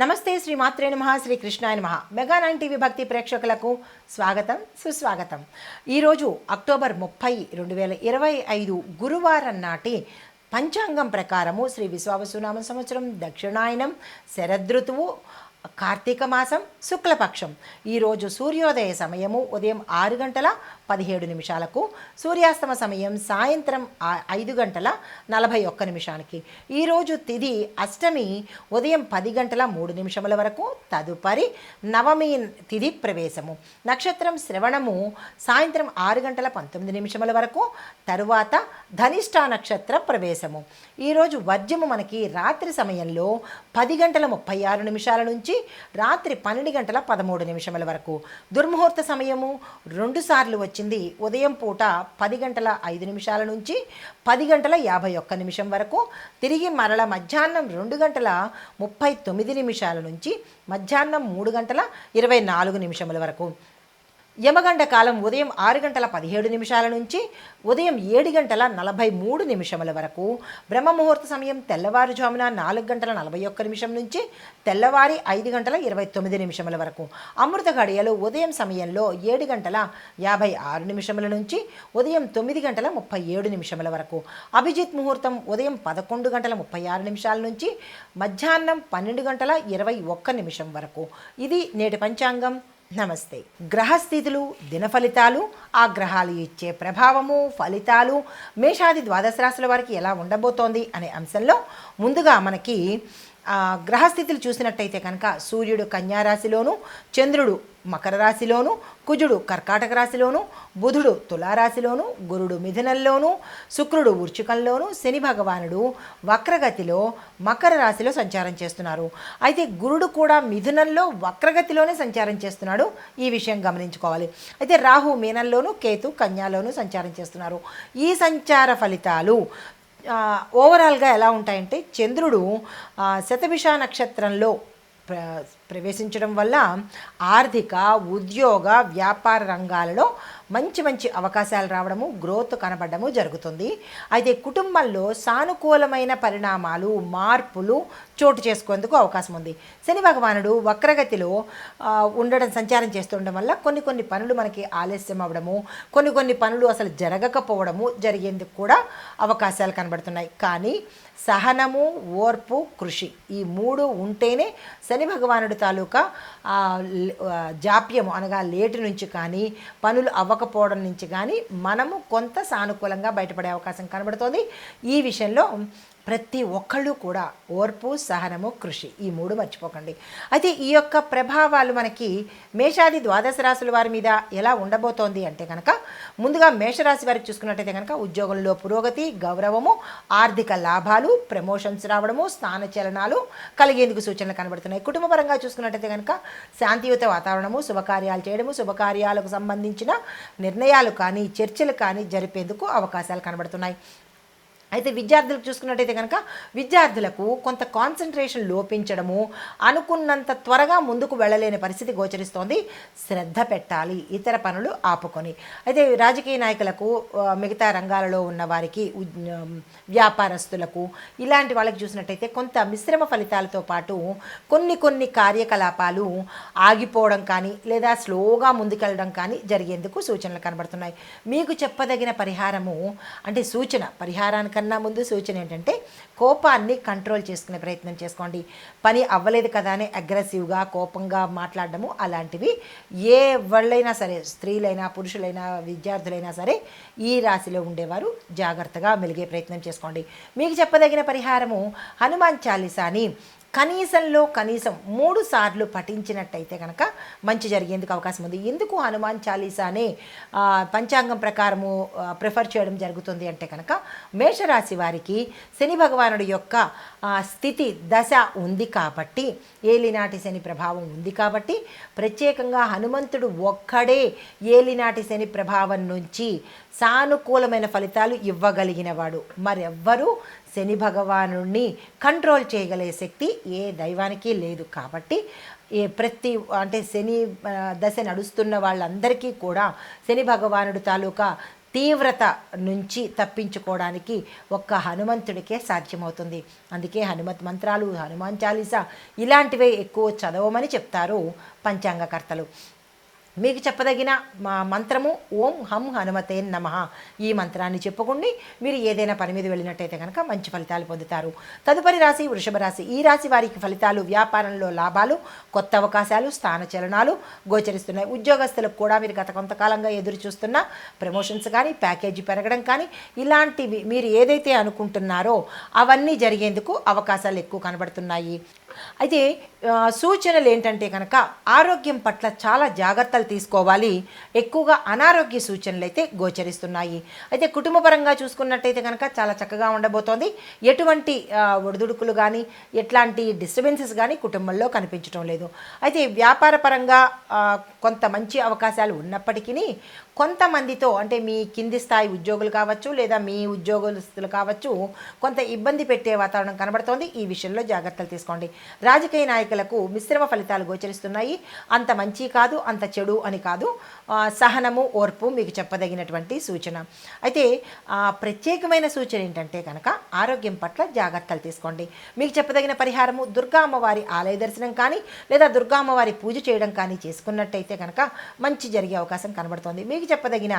నమస్తే శ్రీ మాత్రే నమ శ్రీ కృష్ణాయ నమ. మెగా నైన్ టీవీ భక్తి ప్రేక్షకులకు స్వాగతం సుస్వాగతం. ఈరోజు అక్టోబర్ ముప్పై రెండు వేల ఇరవై ఐదు గురువారం నాటి పంచాంగం ప్రకారము శ్రీ విశ్వావసునామ సంవత్సరం దక్షిణాయనం శరదృతువు కార్తీక మాసం శుక్లపక్షం. ఈరోజు సూర్యోదయ సమయము ఉదయం ఆరు గంటల పదిహేడు నిమిషాలకు. సూర్యాస్తమ సమయం సాయంత్రం ఐదు గంటల నలభై ఒక్క నిమిషానికి. ఈరోజు తిథి అష్టమి ఉదయం పది గంటల మూడు నిమిషముల వరకు. తదుపరి నవమి తిథి ప్రవేశము. నక్షత్రం శ్రవణము సాయంత్రం ఆరు గంటల పంతొమ్మిది నిమిషముల వరకు. తరువాత ధనిష్ట నక్షత్ర ప్రవేశము. ఈరోజు వర్జము మనకి రాత్రి సమయంలో పది గంటల ముప్పై ఆరు నిమిషాల నుంచి రాత్రి పన్నెండు గంటల పదమూడు నిమిషముల వరకు. దుర్ముహూర్త సమయము రెండుసార్లు వచ్చి వచ్చింది. ఉదయం పూట పది గంటల ఐదు నిమిషాల నుంచి పది గంటల యాభై ఒక్క నిమిషం వరకు తిరిగి మరల మధ్యాహ్నం రెండు గంటల ముప్పై తొమ్మిది నిమిషాల నుంచి మధ్యాహ్నం మూడు గంటల ఇరవై నాలుగు నిమిషముల వరకు. యమగండ కాలం ఉదయం ఆరు గంటల పదిహేడు నిమిషాల నుంచి ఉదయం ఏడు గంటల నలభై మూడు నిమిషముల వరకు బ్రహ్మముహూర్త సమయం తెల్లవారుజామున నాలుగు గంటల నలభై ఒక్క నిమిషం నుంచి తెల్లవారి ఐదు గంటల ఇరవై తొమ్మిది నిమిషముల వరకు. అమృత గడియలు ఉదయం సమయంలో ఏడు గంటల యాభై ఆరు నిమిషముల నుంచి ఉదయం తొమ్మిది గంటల ముప్పై ఏడు నిమిషముల వరకు. అభిజిత్ ముహూర్తం ఉదయం పదకొండు గంటల ముప్పై ఆరు నిమిషాల నుంచి మధ్యాహ్నం పన్నెండు గంటల ఇరవై ఒక్క నిమిషం వరకు. ఇది నేటి పంచాంగం. నమస్తే. గ్రహస్థితులు దినఫలితాలు ఆ గ్రహాలు ఇచ్చే ప్రభావము ఫలితాలు మేషాది ద్వాదశ రాశుల వారికి ఎలా ఉండబోతోంది అనే అంశంలో ముందుగా మనకి గ్రహస్థితులు చూసినట్టయితే కనుక సూర్యుడు కన్యారాశిలోను చంద్రుడు మకర రాశిలోను కుజుడు కర్కాటక రాశిలోను బుధుడు తులారాశిలోను గురుడు మిథునంలోను శుక్రుడు వృచ్చికంలోను శని భగవానుడు వక్రగతిలో మకర రాశిలో సంచారం చేస్తున్నారు. అయితే గురుడు కూడా మిథునంలో వక్రగతిలోనే సంచారం చేస్తున్నాడు. ఈ విషయం గమనించుకోవాలి. అయితే రాహు మీనంలోను కేతు కన్యాలోను సంచారం చేస్తున్నారు. ఈ సంచార ఫలితాలు ఓవరాల్గా ఎలా ఉంటాయంటే చంద్రుడు శతభిష నక్షత్రంలో ప్ర ప్రవేశించడం వల్ల ఆర్థిక ఉద్యోగ వ్యాపార రంగాలలో మంచి మంచి అవకాశాలు రావడము గ్రోత్ కనబడము జరుగుతుంది. అయితే కుటుంబంలో సానుకూలమైన పరిణామాలు మార్పులు చోటు చేసుకునేందుకు అవకాశం ఉంది. శని భగవానుడు వక్రగతిలో ఉండడం సంచారం చేస్తుండడం వల్ల కొన్ని కొన్ని పనులు మనకి ఆలస్యం అవ్వడము కొన్ని కొన్ని పనులు అసలు జరగకపోవడము జరిగేందుకు కూడా అవకాశాలు కనబడుతున్నాయి. కానీ సహనము ఓర్పు కృషి ఈ మూడు ఉంటేనే శని భగవానుడి తాలూకా జాప్యము అనగా లేటు నుంచి కానీ పనులు అవ్వకపోవడం నుంచి కానీ మనము కొంత సానుకూలంగా బయటపడే అవకాశం కనబడుతోంది. ఈ విషయంలో ప్రతి ఒక్కళ్ళు కూడా ఓర్పు సహనము కృషి. ఈ మూడు మర్చిపోకండి. అయితే ఈ యొక్క ప్రభావాలు మనకి మేషాది ద్వాదశ రాశుల వారి మీద ఎలా ఉండబోతోంది అంటే కనుక ముందుగా మేషరాశి వారికి చూసుకున్నట్టయితే కనుక ఉద్యోగంలో పురోగతి గౌరవము ఆర్థిక లాభాలు ప్రమోషన్స్ రావడము స్థానచలనాలు కలిగేందుకు సూచనలు కనబడుతున్నాయి. కుటుంబపరంగా చూసుకున్నట్టయితే కనుక శాంతియుత వాతావరణము శుభకార్యాలు చేయడము శుభకార్యాలకు సంబంధించిన నిర్ణయాలు కానీ చర్చలు కానీ జరిపేందుకు అవకాశాలు కనబడుతున్నాయి. అయితే విద్యార్థులకు చూసుకున్నట్టయితే కనుక విద్యార్థులకు కొంత కాన్సన్ట్రేషన్ లోపించడము అనుకున్నంత త్వరగా ముందుకు వెళ్ళలేని పరిస్థితి గోచరిస్తోంది. శ్రద్ధ పెట్టాలి ఇతర పనులు ఆపుకొని. అయితే రాజకీయ నాయకులకు మిగతా రంగాలలో ఉన్న వారికి వ్యాపారస్తులకు ఇలాంటి వాళ్ళకి చూసినట్టయితే కొంత మిశ్రమ ఫలితాలతో పాటు కొన్ని కొన్ని కార్యకలాపాలు ఆగిపోవడం కానీ లేదా స్లోగా ముందుకెళ్ళడం కానీ జరిగేందుకు సూచనలు కనబడుతున్నాయి. మీకు చెప్పదగిన పరిహారము అంటే సూచన దానికన్నా ముందు సూచన ఏంటంటే కోపాన్ని కంట్రోల్ చేసుకునే ప్రయత్నం చేసుకోండి. పని అవ్వలేదు కదా అని అగ్రెసివ్గా కోపంగా మాట్లాడడము అలాంటివి ఏ వాళ్ళైనా సరే స్త్రీలైనా పురుషులైనా విద్యార్థులైనా సరే ఈ రాశిలో ఉండేవారు జాగ్రత్తగా మెలిగే ప్రయత్నం చేసుకోండి. మీకు చెప్పదగిన పరిహారము హనుమాన్ చాలీసాని. కనీసంలో కనీసం మూడు సార్లు పఠించినట్టయితే కనుక మంచి జరిగేందుకు అవకాశం ఉంది. ఎందుకు హనుమాన్ చాలీసానే అనే పంచాంగం ప్రకారము ప్రిఫర్ చేయడం జరుగుతుంది అంటే కనుక మేషరాశి వారికి శని భగవానుడి యొక్క స్థితి దశ ఉంది కాబట్టి ఏలినాటి శని ప్రభావం ఉంది కాబట్టి ప్రత్యేకంగా హనుమంతుడు ఒక్కడే ఏలినాటి శని ప్రభావం నుంచి సానుకూలమైన ఫలితాలు ఇవ్వగలిగినవాడు మరెవ్వరూ శని భగవానుడిని కంట్రోల్ చేయగలిగే శక్తి ఏ దైవానికి లేదు కాబట్టి ఏ ప్రతి అంటే శని దశ నడుస్తున్న వాళ్ళందరికీ కూడా శని భగవానుడు తాలూకా తీవ్రత నుంచి తప్పించుకోవడానికి ఒక్క హనుమంతుడికే సాధ్యమవుతుంది. అందుకే హనుమత్ మంత్రాలు హనుమాన్ చాలీసా ఇలాంటివే ఎక్కువ చదవమని చెప్తారు పంచాంగకర్తలు. మీకు చెప్పదగిన మా మంత్రము ఓం హం హనుమతే నమ. ఈ మంత్రాన్ని చెప్పుకుండి. మీరు ఏదైనా పని మీద వెళ్ళినట్టయితే కనుక మంచి ఫలితాలు పొందుతారు. తదుపరి రాశి వృషభ రాశి. ఈ రాశి వారికి ఫలితాలు వ్యాపారంలో లాభాలు కొత్త అవకాశాలు స్థాన చలనాలు గోచరిస్తున్నాయి. ఉద్యోగస్తులకు కూడా మీరు గత కొంతకాలంగా ఎదురు చూస్తున్న ప్రమోషన్స్ కానీ ప్యాకేజీ పెరగడం కానీ ఇలాంటివి మీరు ఏదైతే అనుకుంటున్నారో అవన్నీ జరిగేందుకు అవకాశాలు ఎక్కువ కనబడుతున్నాయి. అయితే సూచనలు ఏంటంటే కనుక ఆరోగ్యం పట్ల చాలా జాగ్రత్తలు తీసుకోవాలి. ఎక్కువగా అనారోగ్య సూచనలు అయితే గోచరిస్తున్నాయి. అయితే కుటుంబపరంగా చూసుకున్నట్టయితే కనుక చాలా చక్కగా ఉండబోతోంది. ఎటువంటి ఒడిదుడుకులు కానీ ఎట్లాంటి డిస్టర్బెన్సెస్ కానీ కుటుంబంలో కనిపించడం లేదు. అయితే వ్యాపార పరంగా కొంత మంచి అవకాశాలు ఉన్నప్పటికీ కొంతమందితో అంటే మీ కింది స్థాయి ఉద్యోగులు కావచ్చు లేదా మీ ఉద్యోగస్తులు కావచ్చు కొంత ఇబ్బంది పెట్టే వాతావరణం కనబడుతోంది. ఈ విషయంలో జాగ్రత్తలు తీసుకోండి. రాజకీయ నాయకులకు మిశ్రమ ఫలితాలు గోచరిస్తున్నాయి. అంత మంచి కాదు అంత చెడు అని కాదు. సహనము ఓర్పు మీకు చెప్పదగినటువంటి సూచన. అయితే ప్రత్యేకమైన సూచన ఏంటంటే కనుక ఆరోగ్యం పట్ల జాగ్రత్తలు తీసుకోండి. మీకు చెప్పదగిన పరిహారము దుర్గా అమ్మవారి ఆలయ దర్శనం కానీ లేదా దుర్గా అమ్మవారి పూజ చేయడం కానీ చేసుకున్నట్టయితే కనుక మంచి జరిగే అవకాశం కనబడుతోంది. మీకు చెప్పదగిన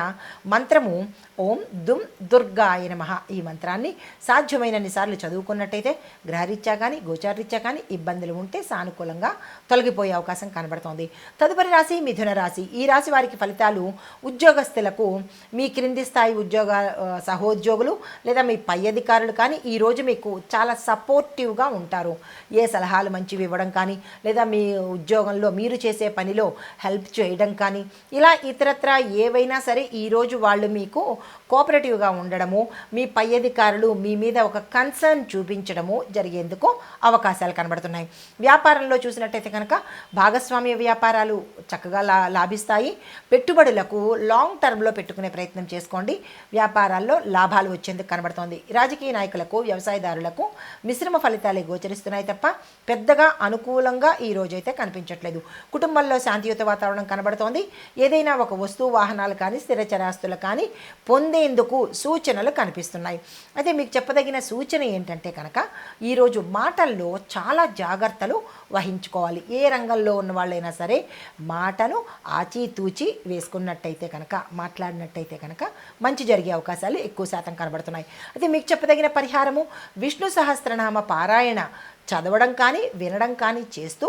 మంత్రము ఓం దుమ్ దుర్గాయ నమః. ఈ మంత్రాన్ని సాధ్యమైనన్ని సార్లు చదువుకున్నట్టయితే గ్రహరీత్యా కానీ గోచారరీత్యా కానీ ఇబ్బందులు ఉంటే సానుకూలంగా తొలగిపోయే అవకాశం కనబడుతోంది. తదుపరి రాశి మిథున రాశి. ఈ రాశి వారికి ఫలితాలు ఉద్యోగస్తులకు మీ క్రింది స్థాయి ఉద్యోగ సహోద్యోగులు లేదా మీ పై అధికారులు కానీ ఈరోజు మీకు చాలా సపోర్టివ్గా ఉంటారు. ఏ సలహాలు మంచివి ఇవ్వడం కానీ లేదా మీ ఉద్యోగంలో మీరు చేసే పనిలో హెల్ప్ చేయడం కానీ ఇలా ఇతరత్ర ఏవైనా సరే ఈరోజు వాళ్ళు మీకు కోఆపరేటివ్గా ఉండడము మీ పై అధికారులు మీ మీద ఒక కన్సర్న్ చూపించడము జరిగేందుకు అవకాశాలు కనబడుతున్నాయి. వ్యాపారంలో చూసినట్టయితే కనుక భాగస్వామ్య వ్యాపారాలు చక్కగా లా లాభిస్తాయి. పెట్టుబడులకు లాంగ్ టర్మ్లో పెట్టుకునే ప్రయత్నం చేసుకోండి. వ్యాపారాల్లో లాభాలు వచ్చేందుకు కనబడుతోంది. రాజకీయ నాయకులకు వ్యవసాయదారులకు మిశ్రమ ఫలితాలే గోచరిస్తున్నాయి తప్ప పెద్దగా అనుకూలంగా ఈ రోజైతే కనిపించట్లేదు. కుటుంబంలో శాంతియుత వాతావరణం కనబడుతోంది. ఏదైనా ఒక వస్తువు వాహనాలు కానీ స్థిర చరాస్తులు కానీ పొందేందుకు సూచనలు కనిపిస్తున్నాయి. అయితే మీకు చెప్పదగిన సూచన ఏంటంటే కనుక ఈరోజు మాటల్లో చాలా జాగ్రత్తలు వహించుకోవాలి. ఏ రంగంలో ఉన్న వాళ్ళైనా సరే మాటను ఆచితూచి వేసుకున్నట్టయితే కనుక మాట్లాడినట్టయితే కనుక మంచి జరిగే అవకాశాలు ఎక్కువ శాతం కనబడుతున్నాయి. అయితే మీకు చెప్పదగిన పరిహారము విష్ణు సహస్రనామ పారాయణ చదవడం కానీ వినడం కానీ చేస్తూ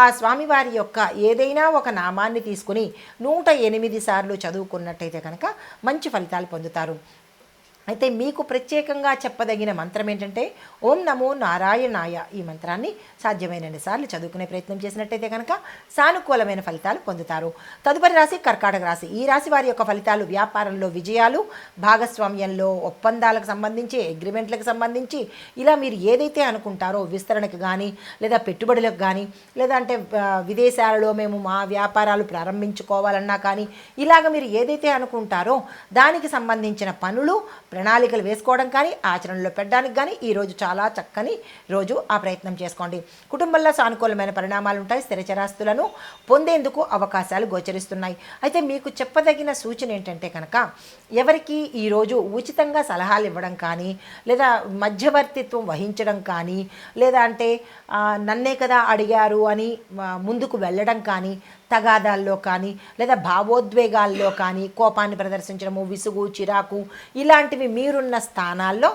ఆ స్వామివారి యొక్క ఏదైనా ఒక నామాన్ని తీసుకుని నూట ఎనిమిది సార్లు చదువుకున్నట్టయితే కనుక మంచి ఫలితాలు పొందుతారు. అయితే మీకు ప్రత్యేకంగా చెప్పదగిన మంత్రం ఏంటంటే ఓం నమో నారాయణాయ ఈ మంత్రాన్ని సాధ్యమైన సార్లు చదువుకునే ప్రయత్నం చేసినట్టయితే కనుక సానుకూలమైన ఫలితాలు పొందుతారు. తదుపరి రాశి కర్కాటక రాశి. ఈ రాశి వారి యొక్క ఫలితాలు వ్యాపారంలో విజయాలు భాగస్వామ్యంలో ఒప్పందాలకు సంబంధించి అగ్రిమెంట్లకు సంబంధించి ఇలా మీరు ఏదైతే అనుకుంటారో విస్తరణకు కానీ లేదా పెట్టుబడులకు కానీ లేదా అంటే విదేశాలలో మేము మా వ్యాపారాలు ప్రారంభించుకోవాలన్నా కానీ ఇలాగ మీరు ఏదైతే అనుకుంటారో దానికి సంబంధించిన పనులు ప్రణాళికలు వేసుకోవడం కానీ ఆచరణలో పెట్టడానికి కానీ ఈరోజు చాలా చక్కని రోజు. ఆ ప్రయత్నం చేసుకోండి. కుటుంబంలో సానుకూలమైన పరిణామాలు ఉంటాయి స్థిరచరాస్తులను పొందేందుకు అవకాశాలు గోచరిస్తున్నాయి. అయితే మీకు చెప్పదగిన సూచన ఏంటంటే కనుక ఎవరికి ఈరోజు ఉచితంగా సలహాలు ఇవ్వడం కానీ లేదా మధ్యవర్తిత్వం వహించడం కానీ లేదా అంటే నన్నే కదా అడిగారు అని ముందుకు వెళ్ళడం కానీ తగాదాల్లో కానీ లేదా భావోద్వేగాల్లో కానీ కోపాన్ని ప్రదర్శించడము విసుగు చిరాకు ఇలాంటివి మీరున్న స్థానాల్లో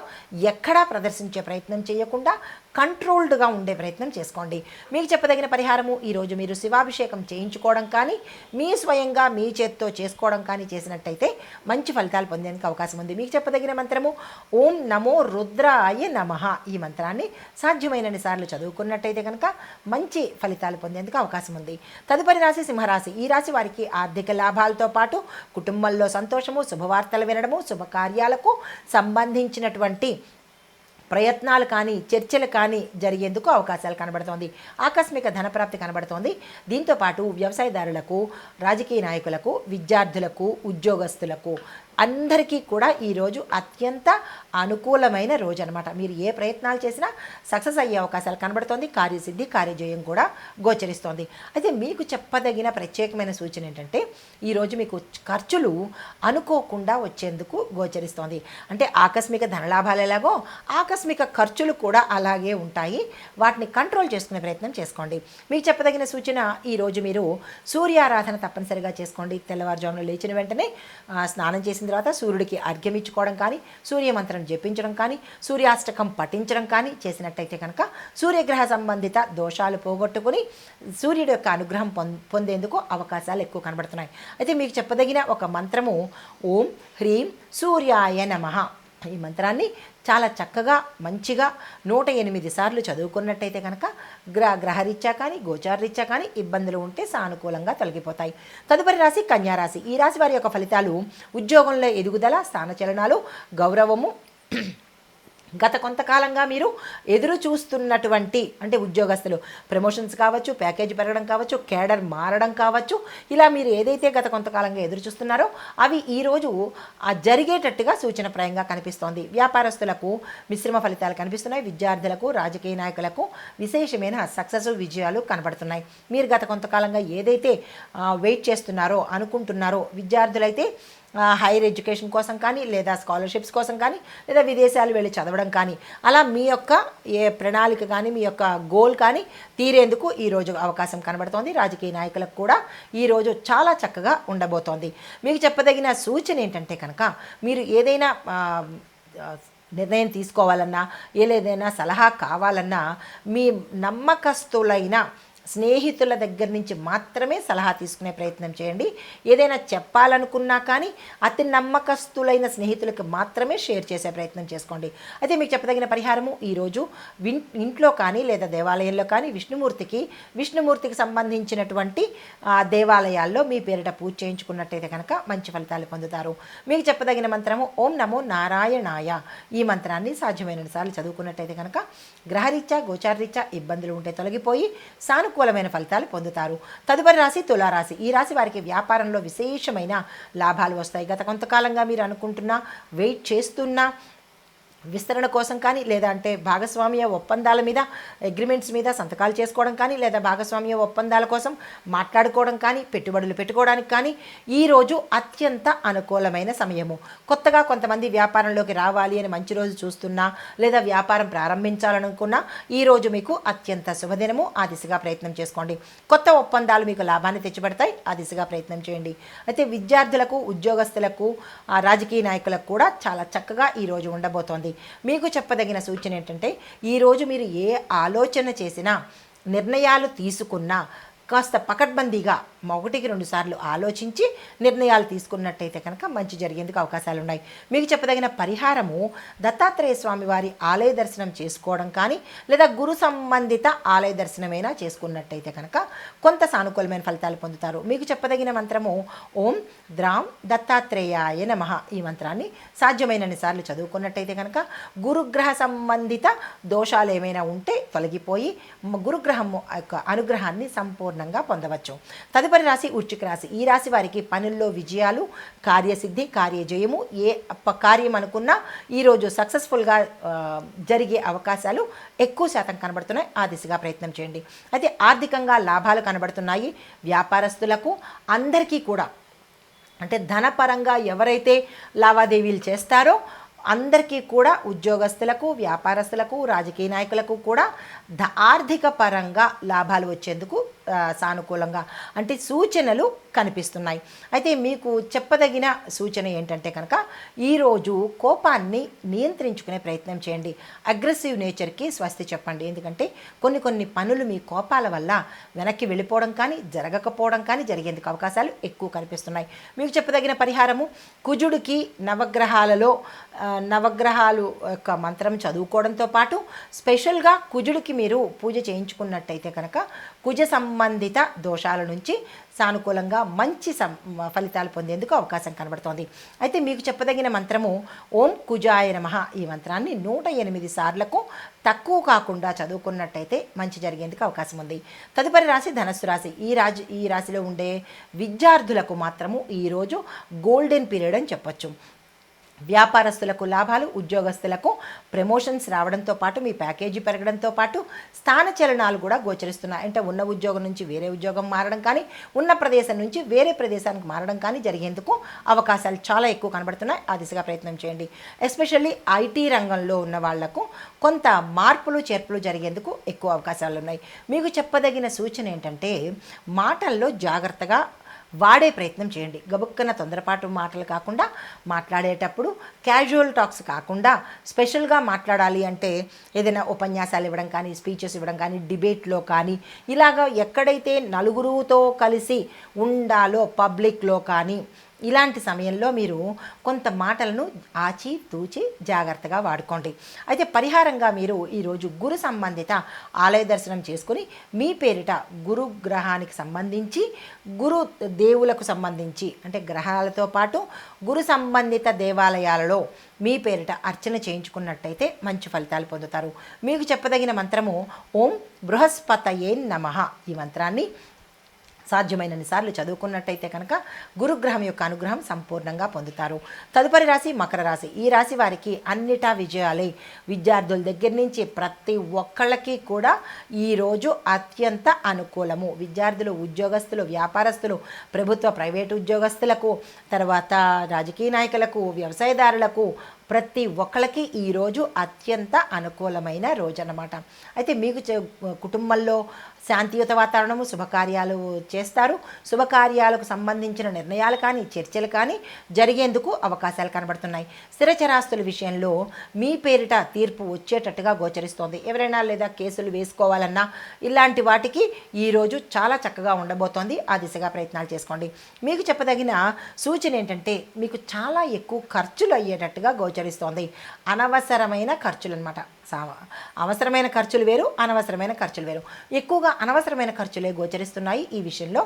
ఎక్కడా ప్రదర్శించే ప్రయత్నం చేయకుండా కంట్రోల్డ్గా ఉండే ప్రయత్నం చేసుకోండి. మీకు చెప్పదగిన పరిహారము ఈరోజు మీరు శివాభిషేకం చేయించుకోవడం కానీ మీ స్వయంగా మీ చేత్తో చేసుకోవడం కానీ చేసినట్టయితే మంచి ఫలితాలు పొందేందుకు అవకాశం ఉంది. మీకు చెప్పదగిన మంత్రము ఓం నమో రుద్రాయ నమః. ఈ మంత్రాన్ని సాధ్యమైనన్ని సార్లు చదువుకున్నట్టయితే కనుక మంచి ఫలితాలు పొందేందుకు అవకాశం ఉంది. తదుపరి రాశి సింహరాశి. ఈ రాశి వారికి ఆర్థిక లాభాలతో పాటు కుటుంబంలో సంతోషము శుభవార్తలు వినడము శుభకార్యాలకు సంబంధించినటువంటి ప్రయత్నాలు కానీ చర్చలు కానీ జరిగేందుకు అవకాశాలు కనబడుతోంది. ఆకస్మిక ధనప్రాప్తి కనబడుతోంది. దీంతో పాటు వ్యవసాయదారులకు రాజకీయ నాయకులకు విద్యార్థులకు ఉద్యోగస్తులకు అందరికీ కూడా ఈరోజు అత్యంత అనుకూలమైన రోజు అనమాట మీరు ఏ ప్రయత్నాలు చేసినా సక్సెస్ అయ్యే అవకాశాలు కనబడుతోంది. కార్యసిద్ధి కార్యజయం కూడా గోచరిస్తోంది. అయితే మీకు చెప్పదగిన ప్రత్యేకమైన సూచన ఏంటంటే ఈరోజు మీకు ఖర్చులు అనుకోకుండా వచ్చేందుకు గోచరిస్తోంది. అంటే ఆకస్మిక ధనలాభాలు ఎలాగో ఆకస్మిక ఖర్చులు కూడా అలాగే ఉంటాయి. వాటిని కంట్రోల్ చేసుకునే ప్రయత్నం చేసుకోండి. మీకు చెప్పదగిన సూచన ఈరోజు మీరు సూర్యారాధన తప్పనిసరిగా చేసుకోండి. తెల్లవారుజామున లేచిన వెంటనే స్నానం చేసిన చేసిన తర్వాత సూర్యుడికి అర్ఘ్యం ఇచ్చుకోవడం కానీ సూర్యమంత్రం జపించడం కానీ సూర్యాష్టకం పఠించడం కానీ చేసినట్టయితే కనుక సూర్యగ్రహ సంబంధిత దోషాలు పోగొట్టుకుని సూర్యుడి యొక్క అనుగ్రహం పొం- పొందేందుకు అవకాశాలు ఎక్కువ కనబడుతున్నాయి. అయితే మీకు చెప్పదగిన ఒక మంత్రము ఓం హ్రీం సూర్యాయ నమః. ఈ మంత్రాన్ని చాలా చక్కగా మంచిగా నూట ఎనిమిది సార్లు చదువుకున్నట్టయితే కనుక గ్రహ గ్రహరీత్యా కానీ గోచారరీత్యా కానీ ఇబ్బందులు ఉంటే సానుకూలంగా తొలగిపోతాయి. తదుపరి రాశి కన్యారాశి. ఈ రాశి వారి యొక్క ఫలితాలు ఉద్యోగంలో ఎదుగుదల స్థానచలనాలు గౌరవము గత కొంతకాలంగా మీరు ఎదురు చూస్తున్నటువంటి అంటే ఉద్యోగస్తులు ప్రమోషన్స్ కావచ్చు ప్యాకేజ్ పెరగడం కావచ్చు కేడర్ మారడం కావచ్చు ఇలా మీరు ఏదైతే గత కొంతకాలంగా ఎదురు చూస్తున్నారో అవి ఈరోజు జరిగేటట్టుగా సూచనప్రాయంగా కనిపిస్తోంది. వ్యాపారస్తులకు మిశ్రమ ఫలితాలు కనిపిస్తున్నాయి. విద్యార్థులకు రాజకీయ నాయకులకు విశేషమైన సక్సెస్ విజయాలు కనబడుతున్నాయి. మీరు గత కొంతకాలంగా ఏదైతే వెయిట్ చేస్తున్నారో అనుకుంటున్నారో విద్యార్థులైతే హైయర్ ఎడ్యుకేషన్ కోసం కానీ లేదా స్కాలర్షిప్స్ కోసం కానీ లేదా విదేశాలు వెళ్ళి చదవడం కానీ అలా మీ యొక్క ఏ ప్రణాళిక కానీ మీ యొక్క గోల్ కానీ తీరేందుకు ఈరోజు అవకాశం కనబడుతోంది. రాజకీయ నాయకులకు కూడా ఈరోజు చాలా చక్కగా ఉండబోతోంది. మీకు చెప్పదగిన సూచన ఏంటంటే కనుక మీరు ఏదైనా నిర్ణయం తీసుకోవాలన్నా ఏదైనా సలహా కావాలన్నా మీ నమ్మకస్తులైన స్నేహితుల దగ్గర నుంచి మాత్రమే సలహా తీసుకునే ప్రయత్నం చేయండి. ఏదైనా చెప్పాలనుకున్నా కానీ అతి నమ్మకస్తులైన స్నేహితులకు మాత్రమే షేర్ చేసే ప్రయత్నం చేసుకోండి. అయితే మీకు చెప్పదగిన పరిహారము ఈరోజు విన్ ఇంట్లో కానీ లేదా దేవాలయంలో కానీ విష్ణుమూర్తికి విష్ణుమూర్తికి సంబంధించినటువంటి దేవాలయాల్లో మీ పేరిట పూజ చేయించుకున్నట్టయితే కనుక మంచి ఫలితాలు పొందుతారు. మీకు చెప్పదగిన మంత్రము ఓం నమో నారాయణాయ. ఈ మంత్రాన్ని సాధ్యమైన సార్లు చదువుకున్నట్టయితే కనుక గ్రహరీత్యా గోచారరీత్యా ఇబ్బందులు ఉంటే తొలగిపోయి సాను సానుకూలమైన ఫలితాలు పొందుతారు. తదుపరి రాశి తులారాశి. ఈ రాశి వారికి వ్యాపారంలో విశేషమైన లాభాలు వస్తాయి. గత కొంతకాలంగా మీరు అనుకుంటున్నా వెయిట్ చేస్తున్నా విస్తరణ కోసం కానీ లేదా అంటే భాగస్వామ్య ఒప్పందాల మీద అగ్రిమెంట్స్ మీద సంతకాలు చేసుకోవడం కానీ లేదా భాగస్వామ్య ఒప్పందాల కోసం మాట్లాడుకోవడం కానీ పెట్టుబడులు పెట్టుకోవడానికి కానీ ఈరోజు అత్యంత అనుకూలమైన సమయము. కొత్తగా కొంతమంది వ్యాపారంలోకి రావాలి అని మంచి రోజు చూస్తున్నా లేదా వ్యాపారం ప్రారంభించాలనుకున్నా ఈరోజు మీకు అత్యంత శుభదినము. ఆ దిశగా ప్రయత్నం చేసుకోండి. కొత్త ఒప్పందాలు మీకు లాభాన్ని తెచ్చిపెడతాయి. ఆ దిశగా ప్రయత్నం చేయండి. అయితే విద్యార్థులకు ఉద్యోగస్తులకు రాజకీయ నాయకులకు కూడా చాలా చక్కగా ఈరోజు ఉండబోతోంది. మీకు చెప్పదగిన సూచన ఏంటంటే ఈరోజు మీరు ఏ ఆలోచన చేసినా నిర్ణయాలు తీసుకున్నా కాస్త పకడ్బందీగా ఒకటికి రెండు సార్లు ఆలోచించి నిర్ణయాలు తీసుకున్నట్టయితే కనుక మంచి జరిగేందుకు అవకాశాలు ఉన్నాయి మీకు చెప్పదగిన పరిహారము దత్తాత్రేయ స్వామి వారి ఆలయ దర్శనం చేసుకోవడం కానీ లేదా గురు సంబంధిత ఆలయ దర్శనమైనా చేసుకున్నట్టయితే కనుక కొంత సానుకూలమైన ఫలితాలు పొందుతారు. మీకు చెప్పదగిన మంత్రము ఓం ద్రాం దత్తాత్రేయాయ నమః. ఈ మంత్రాన్ని సాధ్యమైనన్ని సార్లు చదువుకున్నట్టయితే కనుక గురుగ్రహ సంబంధిత దోషాలు ఏమైనా ఉంటే తొలగిపోయి గురుగ్రహము గురుగ్రహం యొక్క అనుగ్రహాన్ని సంపూర్ణంగా పొందవచ్చు. తదుపరి రాశి వృశ్చిక రాశి. ఈ రాశి వారికి పనుల్లో విజయాలు కార్యసిద్ధి కార్యజయము ఏ కార్యం అనుకున్నా ఈరోజు సక్సెస్ఫుల్గా జరిగే అవకాశాలు ఎక్కువ శాతం కనబడుతున్నాయి. ఆ దిశగా ప్రయత్నం చేయండి. అయితే ఆర్థికంగా లాభాలు కనబడుతున్నాయి. వ్యాపారస్తులకు అందరికీ కూడా. అంటే ధనపరంగా ఎవరైతే లావాదేవీలు చేస్తారో అందరికీ కూడా ఉద్యోగస్తులకు వ్యాపారస్తులకు రాజకీయ నాయకులకు కూడా ఆర్థిక పరంగా లాభాలు వచ్చేందుకు సానుకూలంగా అంటే సూచనలు కనిపిస్తున్నాయి. అయితే మీకు చెప్పదగిన సూచన ఏంటంటే కనుక ఈరోజు కోపాన్ని నియంత్రించుకునే ప్రయత్నం చేయండి. అగ్రెసివ్ నేచర్కి స్వస్తి చెప్పండి. ఎందుకంటే కొన్ని కొన్ని పనులు మీ కోపాల వల్ల వెనక్కి వెళ్ళిపోవడం కానీ జరగకపోవడం కానీ జరిగేందుకు అవకాశాలు ఎక్కువ కనిపిస్తున్నాయి. మీకు చెప్పదగిన పరిహారము కుజుడికి నవగ్రహాలలో నవగ్రహాలు యొక్క మంత్రం చదువుకోవడంతో పాటు స్పెషల్గా కుజుడికి మీరు పూజ చేయించుకున్నట్టయితే కనుక కుజ సం సంబంధిత దోషాల నుంచి సానుకూలంగా మంచి సం ఫలితాలు పొందేందుకు అవకాశం కనబడుతోంది. అయితే మీకు చెప్పదగిన మంత్రము ఓం కుజాయ నమ. ఈ మంత్రాన్ని నూట ఎనిమిది సార్లకు తక్కువ కాకుండా చదువుకున్నట్టయితే మంచి జరిగేందుకు అవకాశం ఉంది. తదుపరి రాశి ధనస్సు రాశి. ఈ రాజు ఈ రాశిలో ఉండే విద్యార్థులకు మాత్రము ఈరోజు గోల్డెన్ పీరియడ్ అని చెప్పొచ్చు. వ్యాపారస్తులకు లాభాలు ఉద్యోగస్తులకు ప్రమోషన్స్ రావడంతో పాటు మీ ప్యాకేజీ పెరగడంతో పాటు స్థాన చలనాలు కూడా గోచరిస్తున్నాయి. అంటే ఉన్న ఉద్యోగం నుంచి వేరే ఉద్యోగం మారడం కానీ ఉన్న ప్రదేశం నుంచి వేరే ప్రదేశానికి మారడం కానీ జరిగేందుకు అవకాశాలు చాలా ఎక్కువ కనబడుతున్నాయి. ఆ దిశగా ప్రయత్నం చేయండి. ఎస్పెషల్లీ ఐటీ రంగంలో ఉన్న వాళ్ళకు కొంత మార్పులు చేర్పులు జరిగేందుకు ఎక్కువ అవకాశాలు ఉన్నాయి. మీకు చెప్పదగిన సూచన ఏంటంటే మాటల్లో జాగ్రత్తగా వాడే ప్రయత్నం చేయండి. గబుక్కన తొందరపాటు మాటలు కాకుండా మాట్లాడేటప్పుడు క్యాజువల్ టాక్స్ కాకుండా స్పెషల్గా మాట్లాడాలి అంటే ఏదైనా ఉపన్యాసాలు ఇవ్వడం కానీ స్పీచెస్ ఇవ్వడం కానీ డిబేట్లో కానీ ఇలాగ ఎక్కడైతే నలుగురుతో కలిసి ఉండాలో పబ్లిక్లో కానీ ఇలాంటి సమయంలో మీరు కొంత మాటలను ఆచి తూచి జాగ్రత్తగా వాడుకోండి. అయితే పరిహారంగా మీరు ఈరోజు గురు సంబంధిత ఆలయ దర్శనం చేసుకుని మీ పేరిట గురు గ్రహానికి సంబంధించి గురు దేవులకు సంబంధించి అంటే గ్రహాలతో పాటు గురు సంబంధిత దేవాలయాలలో మీ పేరిట అర్చన చేయించుకున్నట్టయితే మంచి ఫలితాలు పొందుతారు. మీకు చెప్పదగిన మంత్రము ఓం బృహస్పతయే నమః ఈ మంత్రాన్ని సాధ్యమైనన్ని సార్లు చదువుకున్నట్టయితే కనుక గురుగ్రహం యొక్క అనుగ్రహం సంపూర్ణంగా పొందుతారు. తదుపరి రాశి మకర రాశి. ఈ రాశి వారికి అన్నిటా విజయాలే. విద్యార్థుల దగ్గర నుంచి ప్రతి ఒక్కళ్ళకి కూడా ఈరోజు అత్యంత అనుకూలము. విద్యార్థులు ఉద్యోగస్తులు వ్యాపారస్తులు ప్రభుత్వ ప్రైవేటు ఉద్యోగస్తులకు తర్వాత రాజకీయ నాయకులకు వ్యవసాయదారులకు ప్రతి ఒక్కళ్ళకి ఈరోజు అత్యంత అనుకూలమైన రోజు అన్నమాట అయితే మీకు చె- కుటుంబంలో శాంతియుత వాతావరణము శుభకార్యాలు చేస్తారు. శుభకార్యాలకు సంబంధించిన నిర్ణయాలు కానీ చర్చలు కానీ జరిగేందుకు అవకాశాలు కనబడుతున్నాయి. స్థిరచరాస్తుల విషయంలో మీ పేరిట తీర్పు వచ్చేటట్టుగా గోచరిస్తోంది. ఎవరైనా లేదా కేసులు వేసుకోవాలన్నా ఇలాంటి వాటికి ఈరోజు చాలా చక్కగా ఉండబోతోంది. ఆ దిశగా ప్రయత్నాలు చేసుకోండి. మీకు చెప్పదగిన సూచన ఏంటంటే మీకు చాలా ఎక్కువ ఖర్చులు అయ్యేటట్టుగా గోచరిస్తోంది అనవసరమైన ఖర్చులు అనమాట అవసరమైన ఖర్చులు వేరు అనవసరమైన ఖర్చులు వేరు. ఎక్కువగా అనవసరమైన ఖర్చులే గోచరిస్తున్నాయి ఈ విషయంలో.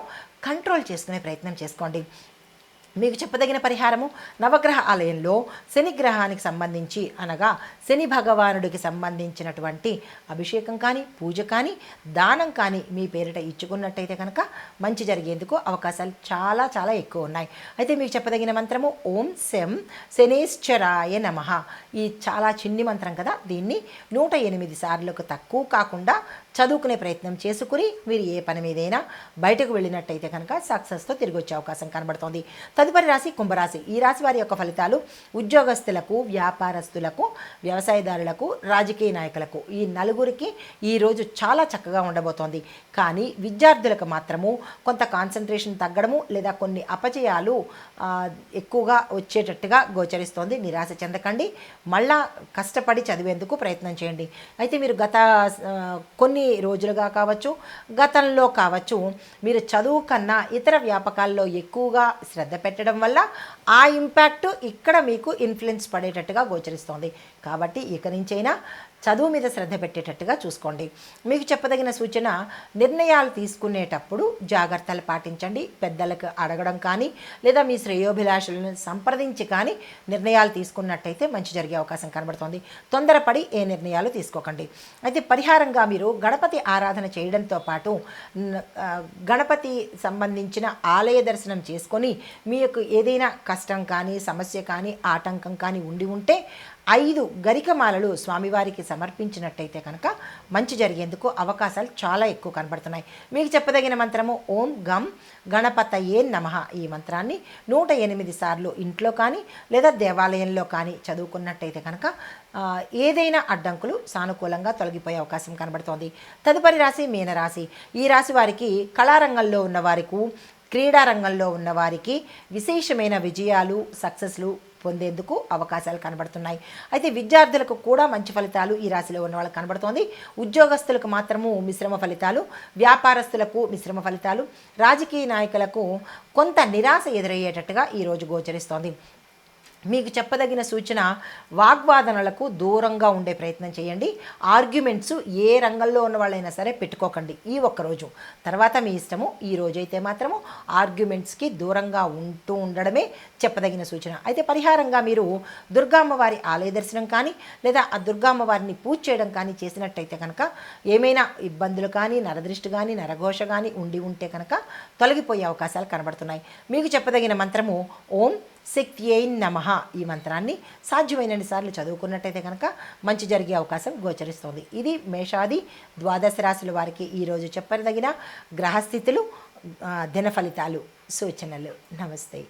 కంట్రోల్ చేసుకునే ప్రయత్నం చేసుకోండి. మీకు చెప్పదగిన పరిహారము నవగ్రహ ఆలయంలో శని గ్రహానికి సంబంధించి అనగా శని భగవానుడికి సంబంధించినటువంటి అభిషేకం కానీ పూజ కానీ దానం కానీ మీ పేరిట ఇచ్చుకున్నట్టయితే కనుక మంచి జరిగేందుకు అవకాశాలు చాలా చాలా ఎక్కువ ఉన్నాయి. అయితే మీకు చెప్పదగిన మంత్రము ఓం శం శనేశ్వరాయ నమ. ఈ చాలా చిన్ని మంత్రం కదా. దీన్ని నూట ఎనిమిది సార్లకు తక్కువ కాకుండా చదువుకునే ప్రయత్నం చేసుకుని మీరు ఏ పని మీదైనా బయటకు వెళ్ళినట్టయితే కనుక సక్సెస్తో తిరిగి వచ్చే అవకాశం కనబడుతోంది. తదుపరి రాశి కుంభరాశి. ఈ రాశి వారి యొక్క ఫలితాలు ఉద్యోగస్తులకు వ్యాపారస్తులకు వ్యవసాయదారులకు రాజకీయ నాయకులకు. ఈ నలుగురికి ఈరోజు చాలా చక్కగా ఉండబోతోంది. కానీ విద్యార్థులకు మాత్రము కొంత కాన్సన్ట్రేషన్ తగ్గడము లేదా కొన్ని అపజయాలు ఎక్కువగా వచ్చేటట్టుగా గోచరిస్తోంది. నిరాశ చెందకండి. మళ్ళా కష్టపడి చదివేందుకు ప్రయత్నం చేయండి. అయితే మీరు గత కొన్ని కొన్ని రోజులుగా కావచ్చు గతంలో కావచ్చు మీరు చదువు కన్నా ఇతర వ్యాపకాల్లో ఎక్కువగా శ్రద్ధ పెట్టడం వల్ల ఆ ఇంపాక్ట్ ఇక్కడ మీకు ఇన్ఫ్లుయెన్స్ పడేటట్టుగా గోచరిస్తోంది. కాబట్టి ఇక నుంచైనా చదువు మీద శ్రద్ధ పెట్టేటట్టుగా చూసుకోండి. మీకు చెప్పదగిన సూచన నిర్ణయాలు తీసుకునేటప్పుడు జాగ్రత్తలు పాటించండి. పెద్దలకు అడగడం కానీ లేదా మీ శ్రేయోభిలాషులను సంప్రదించి కానీ నిర్ణయాలు తీసుకున్నట్టయితే మంచి జరిగే అవకాశం కనబడుతోంది. తొందరపడి ఏ నిర్ణయాలు తీసుకోకండి. అయితే పరిహారంగా మీరు గణపతి ఆరాధన చేయడంతో పాటు గణపతి సంబంధించిన ఆలయ దర్శనం చేసుకొని మీ యొక్క ఏదైనా కష్టం కానీ సమస్య కానీ ఆటంకం కానీ ఉండి ఉంటే ఐదు గరికమాలలు స్వామివారికి సమర్పించినట్టయితే కనుక మంచి జరిగేందుకు అవకాశాలు చాలా ఎక్కువ కనబడుతున్నాయి. మీకు చెప్పదగిన మంత్రము ఓం గం గణపతయే నమః ఈ మంత్రాన్ని నూట ఎనిమిది సార్లు ఇంట్లో కానీ లేదా దేవాలయంలో కానీ చదువుకున్నట్టయితే కనుక ఏదైనా అడ్డంకులు సానుకూలంగా తొలగిపోయే అవకాశం కనబడుతోంది. తదుపరి రాశి మీనరాశి. ఈ రాశి వారికి కళారంగంలో ఉన్న వారికి క్రీడా రంగంలో ఉన్న వారికి విశేషమైన విజయాలు సక్సెస్లు పొందేందుకు అవకాశాలు కనబడుతున్నాయి. అయితే విద్యార్థులకు కూడా మంచి ఫలితాలు ఈ రాశిలో ఉన్న వాళ్ళకి కనబడుతోంది. ఉద్యోగస్తులకు మాత్రము మిశ్రమ ఫలితాలు వ్యాపారస్తులకు మిశ్రమ ఫలితాలు రాజకీయ నాయకులకు కొంత నిరాశ ఎదురయ్యేటట్టుగా ఈరోజు గోచరిస్తోంది. మీకు చెప్పదగిన సూచన వాగ్వాదనలకు దూరంగా ఉండే ప్రయత్నం చేయండి. ఆర్గ్యుమెంట్స్ ఏ రంగంలో ఉన్న వాళ్ళైనా సరే పెట్టుకోకండి. ఈ ఒక్క రోజు. తర్వాత మీ ఇష్టము ఈ రోజైతే మాత్రము ఆర్గ్యుమెంట్స్కి దూరంగా ఉంటూ ఉండడమే చెప్పదగిన సూచన. అయితే పరిహారంగా మీరు దుర్గామ్మవారి ఆలయ దర్శనం కానీ లేదా ఆ దుర్గామ్మవారిని పూజ చేయడం కానీ చేసినట్టయితే కనుక ఏమైనా ఇబ్బందులు కానీ నరదృష్టి కానీ నరఘోష కానీ ఉండి ఉంటే కనుక తొలగిపోయే అవకాశాలు కనబడుతున్నాయి. మీకు చెప్పదగిన మంత్రము ఓం శక్త్యై నమ ఈ మంత్రాన్ని సాధ్యమైనన్ని సార్లు చదువుకున్నట్టయితే కనుక మంచి జరిగే అవకాశం గోచరిస్తుంది. ఇది మేషాది ద్వాదశ రాశుల వారికి ఈరోజు చెప్పదగిన గ్రహస్థితులు దిన ఫలితాలు సూచనలు. నమస్తే.